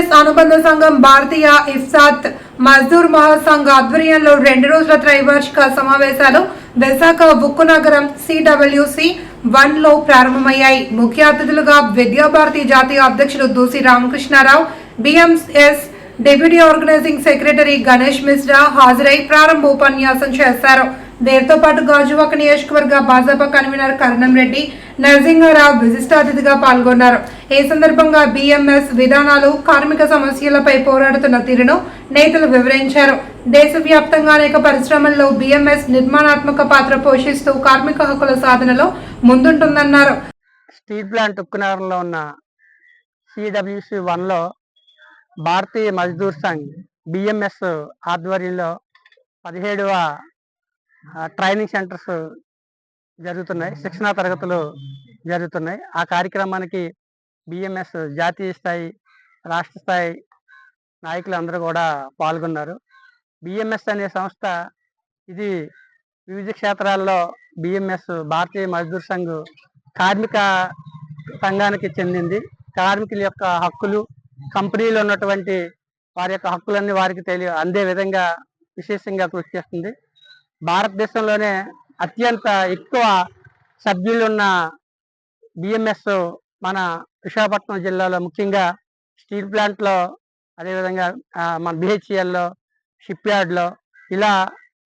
BMS అనుబంధ సంఘం భారతీయ ఇఫ్సాత్ మజ్దూర్ మహాసంఘ్ ఆధ్వర్యంలో రెండు రోజుల త్రైవార్షిక సమావేశాలు విశాఖ ఉక్కు నగరం సిడబ్ల్యూసి వన్లో ప్రారంభమయ్యాయి. ముఖ్య అతిథులుగా విద్యాభారతి జాతీయ అధ్యక్షులు Doosi Ramakrishna Rao BMS deputy organising secretary Ganesh Mishra హాజరై ప్రారంభోపన్యాసం చేశారు. దీంతో పాటు గాజువాక నియోజకవర్గ భాజపా కన్వీనర్ కరణం రెడ్డి నరసింహారావు విశిష్ట అతిథిగా పాల్గొన్నారు. ఈ సందర్భంగా బిఎంఎస్ విధానాలు కార్మిక సమస్యలపై పోరాడుతున్న తీరును నేతలు వివరించారు. దేశవ్యాప్తంగా అనేక పరిశ్రమల్లో బిఎంఎస్ నిర్మాణాత్మక పాత్ర పోషిస్తూ కార్మిక హక్కుల సాధనలో ముందుంటుందన్నారు. స్టీల్ ప్లాంట్ ఉక్కునగరంలో ఉన్న సిడబ్ల్యూసి వన్లో భారతీయ మజ్దూర్ సంఘ్ బిఎంఎస్ ఆధ్వర్యంలో పదిహేడవ ట్రైనింగ్ సెంటర్స్ జరుగుతున్నాయి శిక్షణా తరగతులు జరుగుతున్నాయి. ఆ కార్యక్రమానికి బిఎంఎస్ జాతీయ స్థాయి రాష్ట్ర స్థాయి నాయకులు అందరూ కూడా పాల్గొన్నారు. బిఎంఎస్ అనే సంస్థ ఇది వివిధ క్షేత్రాల్లో బిఎంఎస్ భారతీయ మజ్దూర్ సంఘ్ కార్మిక సంఘానికి చెందింది. కార్మికుల యొక్క హక్కులు కంపెనీలో ఉన్నటువంటి వారి యొక్క హక్కులన్నీ వారికి తెలియ అందే విధంగా విశేషంగా కృషి చేస్తుంది. భారతదేశంలోనే అత్యంత ఎక్కువ సభ్యులున్న బిఎంఎస్ మన విశాఖపట్నం జిల్లాలో ముఖ్యంగా స్టీల్ ప్లాంట్లో అదేవిధంగా మన బిహెచ్ఎల్లో షిప్ యార్డ్లో ఇలా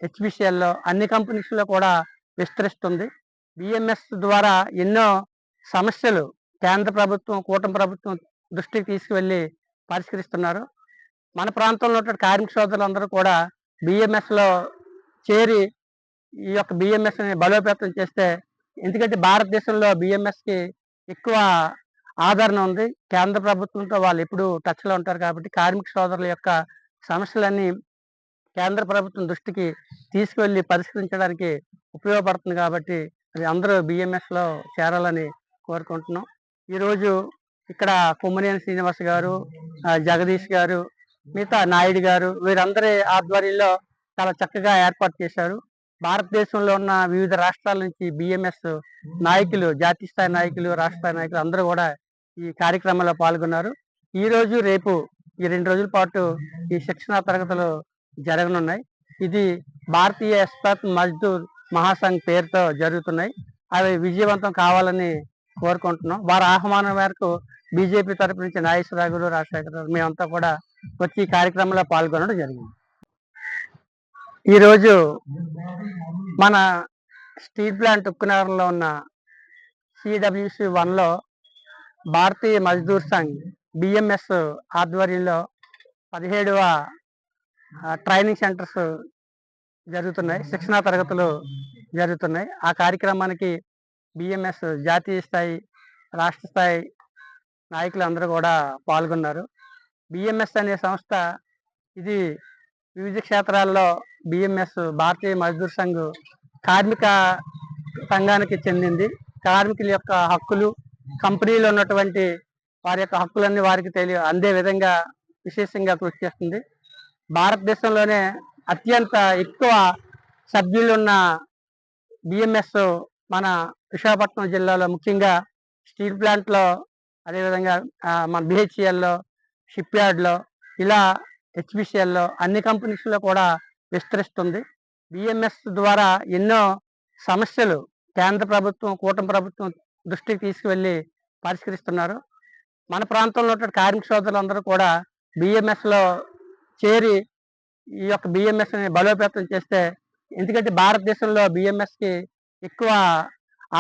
హెచ్పిసిఎల్లో అన్ని కంపెనీస్లో కూడా విస్తరిస్తుంది. బిఎంఎస్ ద్వారా ఎన్నో సమస్యలు కేంద్ర ప్రభుత్వం కూటమి ప్రభుత్వం దృష్టికి తీసుకువెళ్ళి పరిష్కరిస్తున్నారు. మన ప్రాంతంలో ఉన్న కార్మిక సోదరులందరూ కూడా బిఎంఎస్లో చేరి ఈ యొక్క బిఎంఎస్ని బలోపేతం చేస్తే ఎందుకంటే భారతదేశంలో బిఎంఎస్కి ఎక్కువ ఆదరణ ఉంది. కేంద్ర ప్రభుత్వంతో వాళ్ళు ఎప్పుడు టచ్లో ఉంటారు కాబట్టి కార్మిక సోదరుల యొక్క సమస్యలన్నీ కేంద్ర ప్రభుత్వం దృష్టికి తీసుకువెళ్ళి పరిష్కరించడానికి ఉపయోగపడుతుంది కాబట్టి అది అందరూ బిఎంఎస్లో చేరాలని కోరుకుంటున్నాం. ఈరోజు ఇక్కడ కొమ్మనేని శ్రీనివాస్ గారు జగదీష్ గారు మిగతా నాయుడు గారు వీరందరి ఆధ్వర్యంలో చాలా చక్కగా ఏర్పాటు చేశారు. భారతదేశంలో ఉన్న వివిధ రాష్ట్రాల నుంచి బిఎంఎస్ నాయకులు జాతీయ స్థాయి నాయకులు రాష్ట్ర స్థాయి నాయకులు అందరూ కూడా ఈ కార్యక్రమంలో పాల్గొన్నారు. ఈ రోజు రేపు ఈ రెండు రోజుల పాటు ఈ శిక్షణా తరగతులు జరగనున్నాయి. ఇది భారతీయ ఎస్పత్ మజ్దూర్ మహాసంఘ్ పేరుతో జరుగుతున్నాయి. అవి విజయవంతం కావాలని కోరుకుంటున్నాం. వారి ఆహ్వానం మేరకు బీజేపీ తరపు నుంచి నాగేశ్వరరావు గారు రాజశేఖర గారు మేమంతా కూడా వచ్చి ఈ కార్యక్రమంలో పాల్గొనడం జరిగింది. ఈరోజు మన స్టీల్ ప్లాంట్ ఉక్కునగరంలో ఉన్న సిడబ్ల్యూసి వన్లో భారతీయ మజ్దూర్ సంఘ్ బిఎంఎస్ ఆధ్వర్యంలో పదిహేడవ ట్రైనింగ్ సెంటర్స్ జరుగుతున్నాయి శిక్షణా తరగతులు జరుగుతున్నాయి. ఆ కార్యక్రమానికి బిఎంఎస్ జాతీయ స్థాయి రాష్ట్ర స్థాయి నాయకులు అందరూ కూడా పాల్గొన్నారు. బిఎంఎస్ అనే సంస్థ ఇది వివిధ క్షేత్రాల్లో బిఎంఎస్ భారతీయ మజ్దూర్ సంఘ్ కార్మిక సంఘానికి చెందింది. కార్మికుల యొక్క హక్కులు కంపెనీలో ఉన్నటువంటి వారి యొక్క హక్కులన్నీ వారికి తెలియ అందే విధంగా విశేషంగా కృషి చేస్తుంది. భారతదేశంలోనే అత్యంత ఎక్కువ సభ్యులున్న బిఎంఎస్ మన విశాఖపట్నం జిల్లాలో ముఖ్యంగా స్టీల్ ప్లాంట్లో అదేవిధంగా మన బిహెచ్ఎల్లో షిప్ యార్డ్లో ఇలా హెచ్బిసిఎల్లో అన్ని కంపెనీస్లో కూడా విస్తరిస్తుంది. బిఎంఎస్ ద్వారా ఎన్నో సమస్యలు కేంద్ర ప్రభుత్వం కూటమి ప్రభుత్వం దృష్టికి తీసుకువెళ్ళి పరిష్కరిస్తున్నారు. మన ప్రాంతంలో ఉన్న కార్మిక సోదరులందరూ కూడా బిఎంఎస్లో చేరి ఈ యొక్క బిఎంఎస్ని బలోపేతం చేస్తే ఎందుకంటే భారతదేశంలో బిఎంఎస్కి ఎక్కువ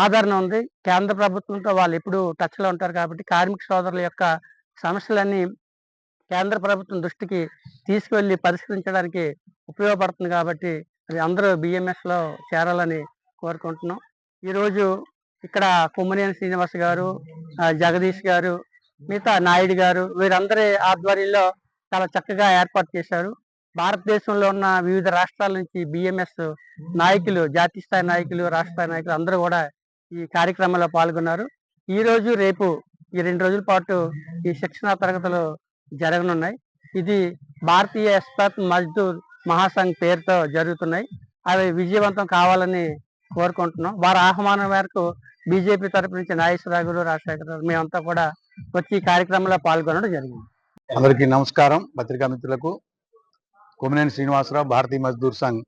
ఆదరణ ఉంది. కేంద్ర ప్రభుత్వంతో వాళ్ళు ఎప్పుడు టచ్లో ఉంటారు కాబట్టి కార్మిక సోదరుల యొక్క సమస్యలన్నీ కేంద్ర ప్రభుత్వం దృష్టికి తీసుకువెళ్ళి పరిష్కరించడానికి ఉపయోగపడుతుంది కాబట్టి అది అందరూ బిఎంఎస్లో చేరాలని కోరుకుంటున్నాం. ఈరోజు ఇక్కడ కొమ్మనేని శ్రీనివాస్ గారు జగదీష్ గారు మిగతా నాయుడు గారు వీరందరి ఆధ్వర్యంలో చాలా చక్కగా ఏర్పాటు చేశారు. భారతదేశంలో ఉన్న వివిధ రాష్ట్రాల నుంచి బిఎంఎస్ నాయకులు జాతీయ స్థాయి నాయకులు రాష్ట్ర స్థాయి నాయకులు అందరూ కూడా ఈ కార్యక్రమంలో పాల్గొన్నారు. ఈ రోజు రేపు ఈ రెండు రోజుల పాటు ఈ శిక్షణా తరగతులు జరగనున్నాయి. ఇది భారతీయ ఇస్పాత్ మజ్దూర్ మహాసంఘ్ పేరుతో జరుగుతున్నాయి. అవి విజయవంతం కావాలని కోరుకుంటున్నాం. వారి ఆహ్వానం మేరకు బీజేపీ తరపు నుంచి నాగేశ్వరరావు రాజశేఖర గారు మేమంతా కూడా వచ్చి ఈ కార్యక్రమంలో పాల్గొనడం జరిగింది. అందరికీ నమస్కారం. పత్రికా మిత్రులకు కొమినేని శ్రీనివాసరావు భారతీయ మజ్దూర్ సంఘ్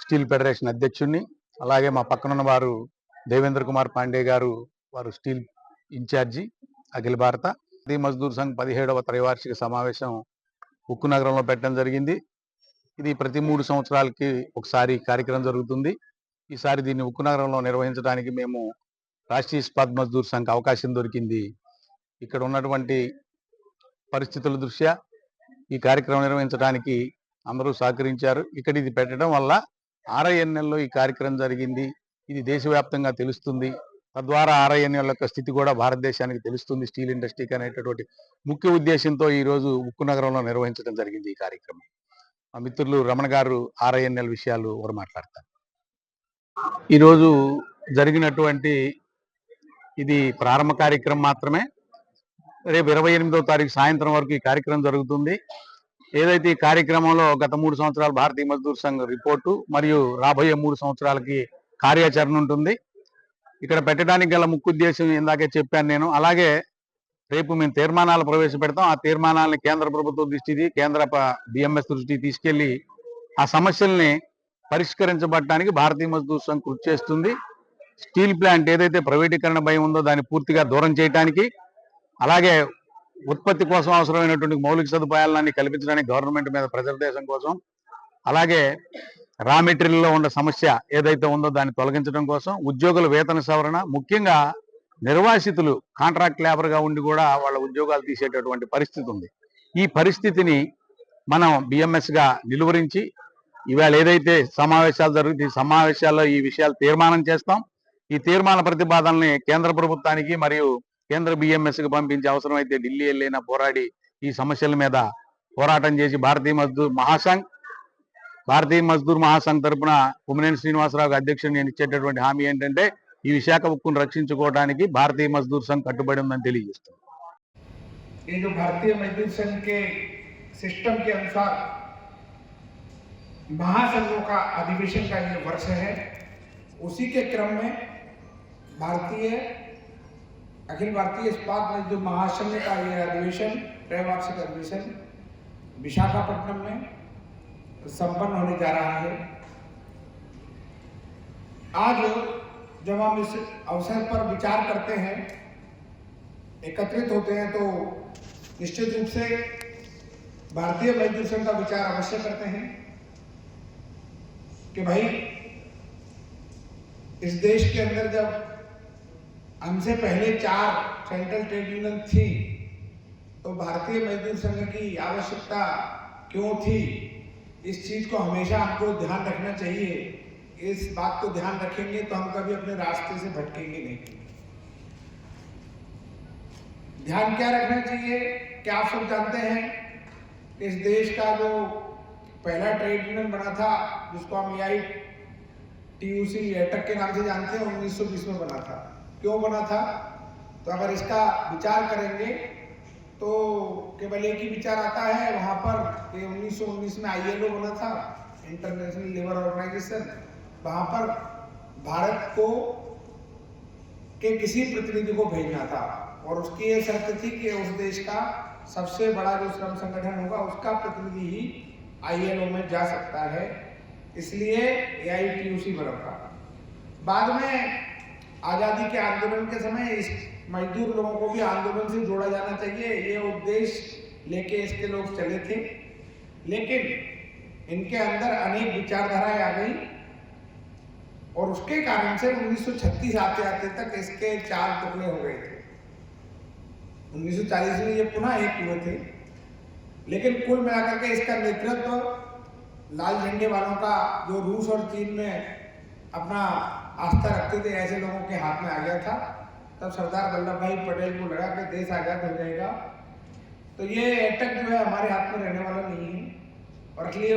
స్టీల్ ఫెడరేషన్ అధ్యక్షుడిని అలాగే మా పక్కనున్న వారు దేవేంద్ర కుమార్ పాండే గారు వారు స్టీల్ ఇన్ఛార్జి అఖిల భారత భారతీయ మజ్దూర్ సంఘ్ పదిహేడవ త్రైవార్షిక సమావేశం ఉక్కు నగరంలో పెట్టడం జరిగింది. ఇది ప్రతి మూడు సంవత్సరాలకి ఒకసారి కార్యక్రమం జరుగుతుంది. ఈసారి దీన్ని ఉక్కు నగరంలో నిర్వహించడానికి మేము రాష్ట్రీయ ఇస్పాత్ మజ్దూర్ సంఘ్ అవకాశం దొరికింది. ఇక్కడ ఉన్నటువంటి పరిస్థితుల దృష్ట్యా ఈ కార్యక్రమం నిర్వహించడానికి అందరూ సహకరించారు. ఇక్కడ ఇది పెట్టడం వల్ల ఆర్ఐఎన్ఎల్లో ఈ కార్యక్రమం జరిగింది. ఇది దేశవ్యాప్తంగా తెలుస్తుంది. తద్వారా ఆర్ఐఎన్ఎల్ యొక్క స్థితి కూడా భారతదేశానికి తెలుస్తుంది. స్టీల్ ఇండస్ట్రీకి అనేటటువంటి ముఖ్య ఉద్దేశంతో ఈ రోజు ఉక్కు నగరంలో నిర్వహించడం జరిగింది ఈ కార్యక్రమం. మా మిత్రులు రమణ గారు ఆర్ఐఎన్ఎల్ విషయాలు వారు మాట్లాడతారు. ఈరోజు జరిగినటువంటి ఇది ప్రారంభ కార్యక్రమం మాత్రమే. రేపు ఇరవై ఎనిమిదో తారీఖు సాయంత్రం వరకు ఈ కార్యక్రమం జరుగుతుంది. ఏదైతే ఈ కార్యక్రమంలో గత మూడు సంవత్సరాలు భారతీయ మజ్దూర్ సంఘ్ రిపోర్టు మరియు రాబోయే మూడు సంవత్సరాలకి కార్యాచరణ ఉంటుంది. ఇక్కడ పెట్టడానికి గల ముఖ్య ఉద్దేశం ఇందాకే చెప్పాను నేను. అలాగే రేపు మేము తీర్మానాలు ప్రవేశపెడతాం. ఆ తీర్మానాలను కేంద్ర ప్రభుత్వం దృష్టికి కేంద్ర బిఎంఎస్ దృష్టికి తీసుకెళ్ళి ఆ సమస్యల్ని పరిష్కరించబడటానికి భారతీయ మజ్దూర్ సంఘ్ కృషి చేస్తుంది. స్టీల్ ప్లాంట్ ఏదైతే ప్రైవేటీకరణ భయం ఉందో దాన్ని పూర్తిగా దూరం చేయడానికి అలాగే ఉత్పత్తి కోసం అవసరమైనటువంటి మౌలిక సదుపాయాలన్నీ కల్పించడానికి గవర్నమెంట్ మీద ప్రజల దేశం కోసం అలాగే రా మెటీరియల్లో ఉన్న సమస్య ఏదైతే ఉందో దాన్ని తొలగించడం కోసం ఉద్యోగుల వేతన సవరణ ముఖ్యంగా నిర్వాసితులు కాంట్రాక్ట్ లేబర్గా ఉండి కూడా వాళ్ళ ఉద్యోగాలు తీసేటటువంటి పరిస్థితి ఉంది. ఈ పరిస్థితిని మనం బిఎంఎస్గా నిలువరించి ఇవాళ ఏదైతే సమావేశాలు జరుగుతాయి ఈ సమావేశాల్లో ఈ విషయాలు తీర్మానం చేస్తాం. ఈ తీర్మాన ప్రతిపాదనల్ని కేంద్ర ప్రభుత్వానికి మరియు కేంద్ర బిఎంఎస్కి పంపించే అవసరం అయితే ఢిల్లీ వెళ్ళైనా పోరాడి ఈ సమస్యల మీద పోరాటం చేసి భారతీయ మజ్దూర్ మహాసంఘ్ భారతీయ మజ్దూర్ మహాసంఘ్ తరపున కుమినేని శ్రీనివాసరావు అధ్యక్షుడు నేను ఇచ్చేటటువంటి హామీ ఏంటంటే ఈ విశాఖ ఉక్కును రక్షించుకోవడానికి భారతీయ మజ్దూర్ సంఘ్ కట్టుబడి ఉందని తెలియజేస్తుంది ये जो भारतीय मजदूर संघ के सिस्टम के अनुसार महासंघों का अधिवेशन का ये वर्ष है उसी के क्रम में भारतीय अखिल भारतीय इस्पात मजदूर महासंघ का ये अधिवेशन त्रैवार्षिक अधिवेशन विशाखापट्टनम में संपन्न होने जा रहा है। आज जब हम इस अवसर पर विचार करते हैं, एकत्रित होते हैं तो निश्चित रूप से भारतीय संघ का विचार अवश्य करते हैं कि भाई, इस देश के अंदर जब हमसे पहले चार सेंट्रल ट्रेड यूनियन थी तो भारतीय मजदूर संघ की आवश्यकता क्यों थी? इस चीज़ को हमेशा आपको ध्यान रखना चाहिए। इस बात को ध्यान रखेंगे तो हम कभी अपने रास्ते से भटकेंगे नहीं। ध्यान क्या रखना चाहिए? क्या आप सब जानते हैं, इस देश का जो पहला ट्रेड यूनियन बना था, जिसको हम आई टीयूसी एटक के नाम से जानते हैं 1920 में बना था। क्यों बना था? तो अगर इसका विचार करेंगे तो केवल एक ही विचार आता है, वहाँ पर कि 1919 में आईएलओ बना था इंटरनेशनल लेबर ऑर्गेनाइजेशन वहाँ पर भारत को के किसी प्रतिनिधि को भेजना था और उसकी ये शर्त थी कि उस देश का सबसे बड़ा जो श्रम संगठन होगा, उसका प्रतिनिधि ही आईएलओ में जा सकता है। इसलिए एआईटीयूसी बना था। बाद में आज़ादी के आंदोलन के समय इस मजदूर लोगों को भी आंदोलन से जोड़ा जाना चाहिए, ये उद्देश्य लेके इसके लोग चले थे। लेकिन इनके अंदर अनेक विचारधाराएँ आ गई और उसके कारण से 1936 आते आते तक इसके चार टुकड़े हो गए थे। 1940 में ये पुनः एक हुए थे। लेकिन कुल मिलाकर के इसका नेतृत्व लाल झंडे वालों का, जो रूस और चीन में अपना आस्था रखते थे, ऐसे लोगों के हाथ में आ गया था। तब सरदार वल्लभ भाई पटेल को लगा कि देश आज़ाद हो जाएगा। तो ये अटक जो है हमारे हाथ में रहने वाला नहीं है। और इसलिए